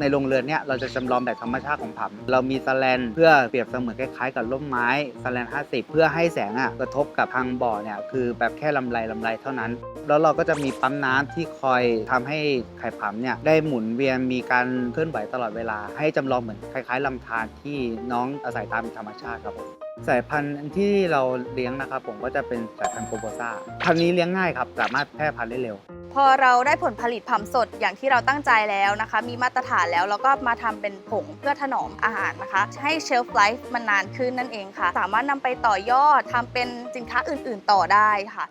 ในโรงเรือนเนี่ยเราจะจำลองแบบธรรมชาติของผับเรามีสแลนเพื่อเปรียบเสมือนคล้ายๆกับร่มไม้สแลน 50 เพื่อให้แสงอะกระทบกับทางบ่อเนี่ยคือแบบแค่ลำไรลำไรเท่านั้น แล้วเราก็จะมีปั๊มน้ำที่คอยทำให้ไข่ผํเนี่ยได้หมุนเวียนมีการเคลื่อนไหวตลอดเวลา ให้จำลองเหมือนคล้าย ๆลำธารที่น้องอาศัยตามธรรมชาติครับผมสายพันธุ์ที่เราเลี้ยงนะครับผมก็จะเป็นสายพันธุ์โกโบซาพันธุ์นี้เลี้ยงง่ายครับสามารถแพร่พันธุ์ได้เร็ว พอเราได้ผลผลิตผำสดอย่างที่เราตั้งใจแล้วนะคะ มีมาตรฐานแล้วแล้วก็มาทำเป็นผงเพื่อถนอมอาหารนะคะ ให้เชลฟ์ไลฟ์มันนานขึ้นนั่นเองค่ะ สามารถนำไปต่อยอดทำเป็นสินค้าอื่น ๆ ต่อได้ค่ะ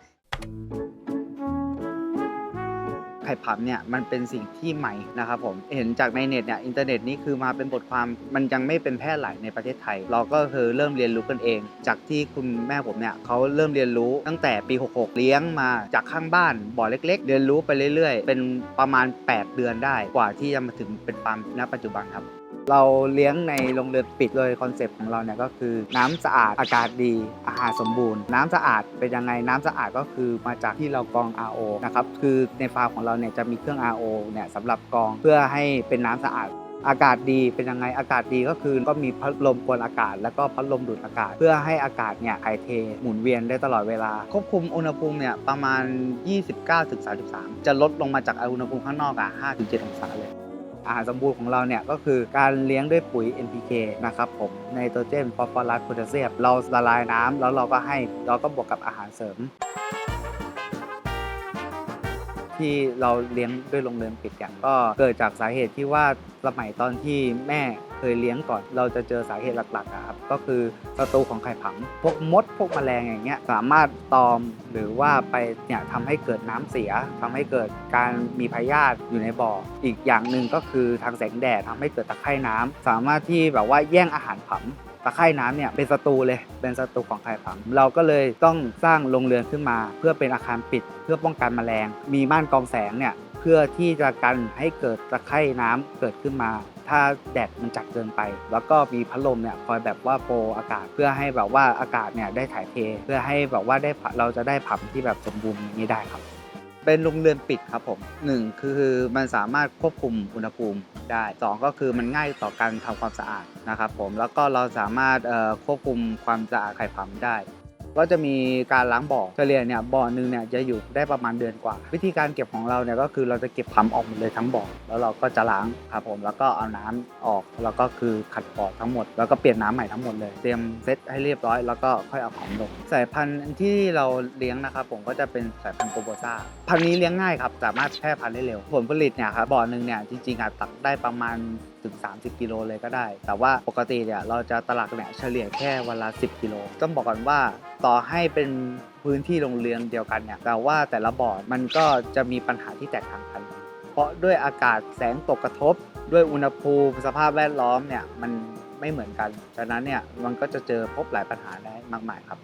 ไข่ผับเนี่ยมันเป็นสิ่งที่ใหม่นะครับผมเห็นจากในเน็ตเนี่ยอินเทอร์เน็ตนี่คือมาเป็นบทความมันยังไม่เป็นแพร่หลายในประเทศไทย เราก็คือเริ่มเรียนรู้กันเอง จากที่คุณแม่ผมเนี่ยเขาเริ่มเรียนรู้ตั้งแต่ปี 66 เลี้ยงมาจากข้างบ้านบ่อเล็ก ๆ เรียนรู้ไปเรื่อย ๆ เป็นประมาณ 8 เดือนได้กว่าที่จะมาถึงเป็นฟาร์มณปัจจุบันครับ เราเลี้ยงในโรงเรือนปิดเลยคอนเซปต์ของเราเนี่ยก็คือน้ำสะอาดอากาศดีอาหารสมบูรณ์ น้ำสะอาดเป็นยังไงน้ำสะอาดก็คือมาจากที่เรากรอง RO นะครับคือในฟาร์มของเราเนี่ยจะมีเครื่อง RO เนี่ยสำหรับกรองเพื่อให้เป็นน้ำสะอาดอากาศดีเป็นยังไงอากาศดีก็คือก็มีพัดลมกวนอากาศ แล้วก็พัดลมดูดอากาศ เพื่อให้อากาศเนี่ยถ่ายเท หมุนเวียนได้ตลอดเวลา ควบคุมอุณหภูมิเนี่ยประมาณ 29-33 จะลดลงมาจากอุณหภูมิข้างนอกอะ5-7องศาเลย อาหารสมบูรณ์ของเราเนี่ยก็คือการเลี้ยงด้วยปุ๋ย NPK นะครับผมไนโตรเจนฟอสฟอรัสโพแทสเซียมเราละลายน้ำแล้วเราก็ให้เราก็บวกกับอาหารเสริม ที่เราเลี้ยงด้วยโรงเรือนปิดอย่างก็เกิดจากสาเหตุที่ว่าสมัยตอนที่แม่ เคยเลี้ยงก่อน เราจะเจอสาเหตุหลักๆอะครับก็คือศัตรูของไข่ผำพวกมดพวกแมลงอย่างเงี้ยสามารถตอมหรือว่าไปเนี่ยทำให้เกิดน้ำเสียทำให้เกิดการมีพยาธิอยู่ในบ่อ อีกอย่างหนึ่งก็คือทางแสงแดดทำให้เกิดตะไคร่น้ำสามารถที่แบบว่าแย่งอาหารผำตะไคร่น้ำเนี่ยเป็นศัตรูเลยเป็นศัตรูของไข่ผำเราก็เลยต้องสร้างโรงเรือนขึ้นมา เพื่อเป็นอาคารปิด เพื่อป้องกันแมลง มีม่านกองแสงเนี่ย พื่อที่จะกันให้เกิดตะไคร่น้ำเกิดขึ้นมา ถ้าแดดมันจัดเกินไป แล้วก็มีพัดลมเนี่ยคอยแบบว่าโปรอากาศเพื่อให้แบบว่าอากาศเนี่ยได้ถ่ายเท เพื่อให้แบบว่าได้เราจะได้ผับที่แบบสมบูรณ์นี้ได้ครับ เป็นโรงเรือนปิดครับผมหนึ่งคือมันสามารถควบคุมอุณหภูมิได้สองก็คือมันง่ายต่อการทำความสะอาดนะครับผมแล้วก็เราสามารถควบคุมความสะอาดไข่ผำได้ ก็จะมีการล้างบ่อเฉลี่ยเนี่ยบ่อหนึ่งเนี่ยจะอยู่ได้ประมาณเดือนกว่า วิธีการเก็บของเราเนี่ยก็คือเราจะเก็บผำออกหมดเลยทั้งบ่อแล้วเราก็จะล้างครับผมแล้วก็เอาน้ำออกแล้วก็คือขัดบ่อทั้งหมด แล้วก็เปลี่ยนน้ำใหม่ทั้งหมดเลย เตรียมเซตให้เรียบร้อยแล้วก็ค่อยเอาของลงสายพันธุ์ที่เราเลี้ยงนะครับผมก็จะเป็นสายพันธุ์โกโบซาพันธุ์นี้เลี้ยงง่ายครับสามารถแพร่พันธุ์ได้เร็วผลผลิตเนี่ยครับบ่อหนึ่งเนี่ยจริงๆอาจตักได้ประมาณ ถึง 30 กิโลเลยก็ได้ แต่ว่าปกติเนี่ยเราจะตลาดเนี่ยเฉลี่ยแค่วันละ 10 กิโล ต้องบอกก่อนว่าต่อให้เป็นพื้นที่โรงเรือนเดียวกันเนี่ยแต่ว่าแต่ละบ่อมันก็จะมีปัญหาที่แตกต่างกัน เพราะด้วยอากาศแสงตกกระทบ ด้วยอุณหภูมิสภาพแวดล้อมเนี่ยมันไม่เหมือนกัน ฉะนั้นเนี่ยมันก็จะเจอพบหลายปัญหาได้มากมายครับ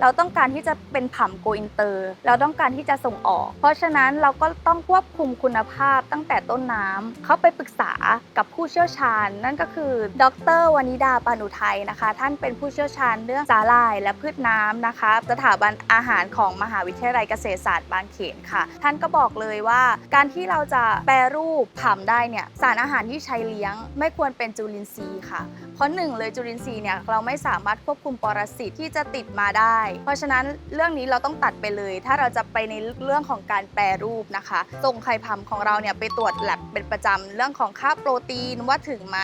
เราต้องการที่จะเป็นผัมโกอินเตอร์ เราต้องการที่จะส่งออก เพราะฉะนั้นเราก็ต้องควบคุมคุณภาพตั้งแต่ต้นน้ำเขาไปปรึกษากับผู้เชี่ยวชาญ นั่นก็คือ ดรวนิดาปานุไทยนะคะ ท่านเป็นผู้เชี่ยวชาญเรื่องสาหร่ายและพืชน้ำนะคะ สถาบันอาหารของมหาวิทยาลัยเกษตรศาสตร์บางเขนค่ะ ท่านก็บอกเลยว่า การที่เราจะแปรรูปผัมได้เนี่ยสารอาหารที่ใช้เลี้ยง ไม่ควรเป็นจุลินทรีย์ค่ะ เพราะหนึ่งเลยจุลินทรีย์เนี่ยเราไม่สามารถควบคุมปรสิตที่จะติดมาได้เพราะฉะนั้นเรื่องนี้เราต้องตัดไปเลย ถ้าเราจะไปในเรื่องของการแปรรูปนะคะส่งไข่ผำของเราเนี่ยไปตรวจแลบเป็นประจำเรื่องของค่าโปรตีนว่าถึงไหม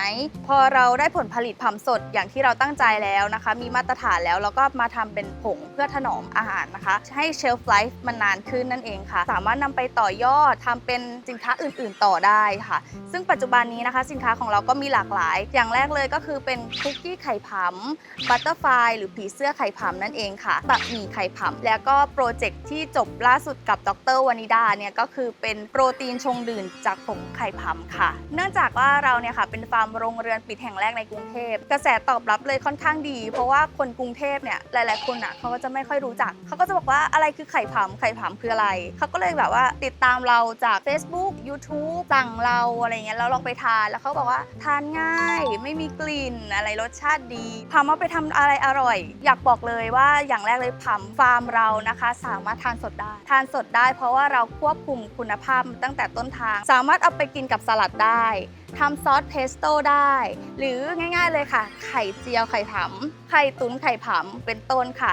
พอเราได้ผลผลิตผำสดอย่างที่เราตั้งใจแล้วนะคะ มีมาตรฐานแล้วเราก็มาทำเป็นผงเพื่อถนอมอาหารนะคะ ให้เชลฟ์ไลฟ์มันนานขึ้นนั่นเองค่ะ สามารถนำไปต่อยอดทำเป็นสินค้าอื่น ๆ ต่อได้ค่ะ ซึ่งปัจจุบันนี้นะคะ สินค้าของเราก็มีหลากหลาย อย่างแรกเลยก็คือเป็นคุกกี้ไข่ผำบัตเตอร์ไฟหรือผีเสื้อไข่ผำนั่นเองค่ะบะหมี่ไข่ผำแล้วก็โปรเจกต์ที่จบล่าสุดกับดรวานิดาเนี่ยก็คือเป็นโปรตีนชงดื่มจากผงไข่ผำค่ะ เนื่องจากว่าเราเนี่ยค่ะเป็นฟาร์มโรงเรือนปิดแห่งแรกในกรุงเทพกระแสตอบรับเลยค่อนข้างดี เพราะว่าคนกรุงเทพเนี่ยหลาย ๆ คนอะเขาก็จะไม่ค่อยรู้จักเขาก็จะบอกว่าอะไรคือไข่ผำไข่ผำคืออะไรเขาก็เลยแบบว่าติดตามเราจาก Facebook YouTube สั่งเราอะไรเงี้ยแล้วลองไปทานแล้วเขาบอกว่าทานง่าย ไม่มีกลิ่นอะไรรสชาติดีพามาไปทำอะไรอร่อย อยากบอกเลยว่าอย่างอย่างแรกเลยผัมฟาร์มเรานะคะ สามารถทานสดได้ ทานสดได้เพราะว่าเราควบคุมคุณภาพตั้งแต่ต้นทาง สามารถเอาไปกินกับสลัดได้ทำซอสเพสโต้ได้ หรือง่ายๆเลยค่ะ ไข่เจียวไข่ผำไข่ตุ๋นไข่ผำเป็นต้นค่ะ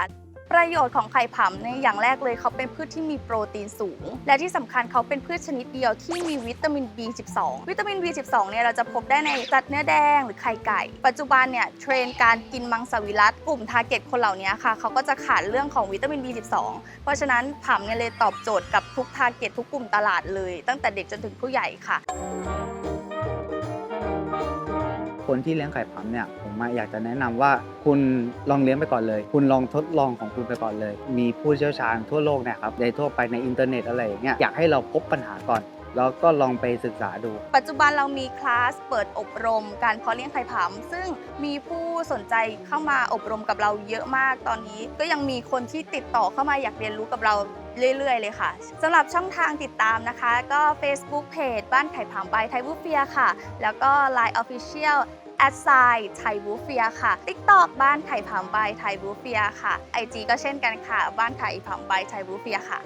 ประโยชน์ของไข่ผำเนี่ยอย่างแรกเลยเขาเป็นพืชที่มีโปรตีนสูง และที่สำคัญเขาเป็นพืชชนิดเดียวที่มีวิตามิน B12 วิตามิน B12 เนี่ยเราจะพบได้ในสัตว์เนื้อแดงหรือไข่ไก่ ปัจจุบันเนี่ยเทรนการกินมังสวิรัตกลุ่มทาร์เก็ตคนเหล่านี้ค่ะเขาก็จะขาดเรื่องของวิตามิน B12 เพราะฉะนั้นผำเนี่ยเลยตอบโจทย์กับทุกทาร์เก็ตทุกกลุ่มตลาดเลย ตั้งแต่เด็กจนถึงผู้ใหญ่ค่ะ คนที่เลี้ยงไข่ผํเนี่ยผมมาอยากจะแนะนำว่าคุณลองเลี้ยงไปก่อนเลย คุณลองทดลองของคุณไปก่อนเลย มีผู้เชี่ยวชาญทั่วโลกเนี่ยครับในทั่วไปในอินเทอร์เน็ตอะไรอย่างเงี้ยอยากให้เราพบปัญหาก่อนแล้วก็ลองไปศึกษาดู ปัจจุบันเรามีคลาสเปิดอบรม การเพาะเลี้ยงไข่ผำซึ่งมีผู้สนใจเข้ามาอบรมกับเราเยอะมากตอนนี้ ก็ยังมีคนที่ติดต่อเข้ามาอยากเรียนรู้กับเรา เรื่อย ๆ เลยค่ะสำหรับช่องทางติดตามนะคะ ก็ Facebook Page บ้านไข่ผางใบไทยวูเฟียค่ะ แล้วก็ Line Official แอดไซไทยบูเฟียค่ะ TikTok บ้านไข่ผามใบไทยบูเฟียค่ะ IG ก็เช่นกันค่ะ บ้านไข่ผามใบไทยบูเฟียค่ะ